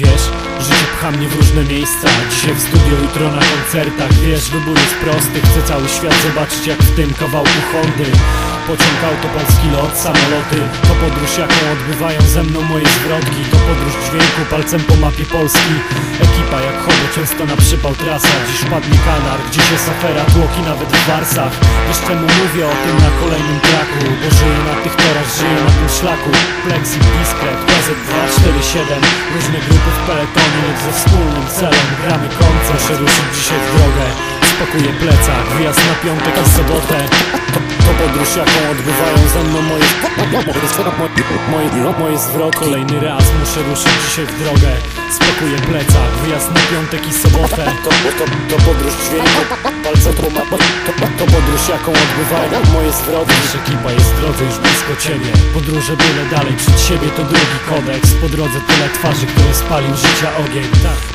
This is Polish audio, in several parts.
Wiesz, życie pcha mnie w różne miejsca. Dzisiaj w studio, jutro na koncertach. Wiesz, wybór jest prosty. Chcę cały świat zobaczyć jak w tym kawałku Hondy. Pociąg auto, polski lot, samoloty. To podróż jaką odbywają ze mną moje zwrotki. To podróż dźwięku, palcem po mapie Polski. Ekipa jak chodzę często na przypał trasa. Dziś padnie kanar, gdzieś jest afera Tłoki nawet w Warsach. Wiesz czemu mówię o tym na kolejnym traku? Bo żyję na tych torach, żyję na tym szlaku. Plexi, Diskret, PZ247 Różne grupy w peletonie, ze wspólnym celem. Gramy koncert, muszę ruszyć dzisiaj w drogę. Spakuję plecak, wyjazd na piątek i sobotę. To, podróż jaką odbywają ze mną moje Moje, moje, zwroty. Kolejny raz muszę ruszyć dzisiaj w drogę. Spakuję plecak, wyjazd na piątek i sobotę. To, to, to podróż dźwięku, palce po mapie podróż jaką odbywają? Moje zwroty Wiesz, ekipa jest drodze już blisko ciebie. Podróże byle dalej przed siebie to drugi kodeks. Po drodze tyle twarzy, które spalił życia ogień.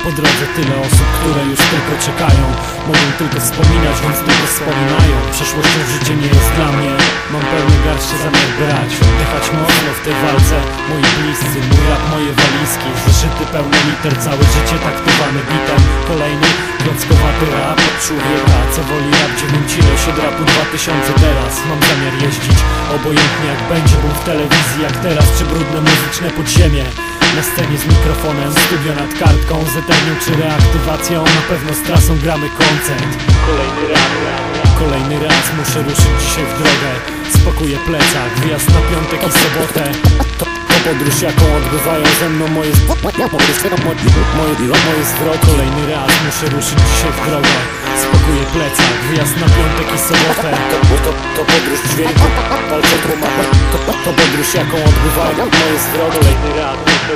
Po drodze tyle osób, które już tylko czekają. Mogą tylko wspominać, więc tylko wspominają. Przeszłością życie nie jest dla mnie. Mam pełny garści zamiar brać Oddychać mocno w tej walce. Moi bliscy, mój rap, moje walizki. Zeszyty pełne liter, całe życie taktowane bitem. Kolejny klockowaty rap od człowieka Co woli rap 9 ilość od rapu 2000 teraz. Mam zamiar jeździć obojętnie jak będzie Był w telewizji jak teraz, czy brudne muzyczne podziemie. Na scenie z mikrofonem, studio nad kartką. Z eternią czy reaktywacją Na pewno z trasą gramy koncert. Kolejny raz, kolejny raz muszę ruszyć dzisiaj w drogę. Spakuję plecak, wyjazd na piątek i sobotę podróż jaką odbywają ze mną moje Moje, moje zwroty Kolejny raz muszę ruszyć dzisiaj w drogę. Spakuję plecak, wyjazd na piątek i sobotę. To, to, to podróż dźwięku, palce mapę to, to podróż jaką odbywają moje zwroty Kolejny raz muszę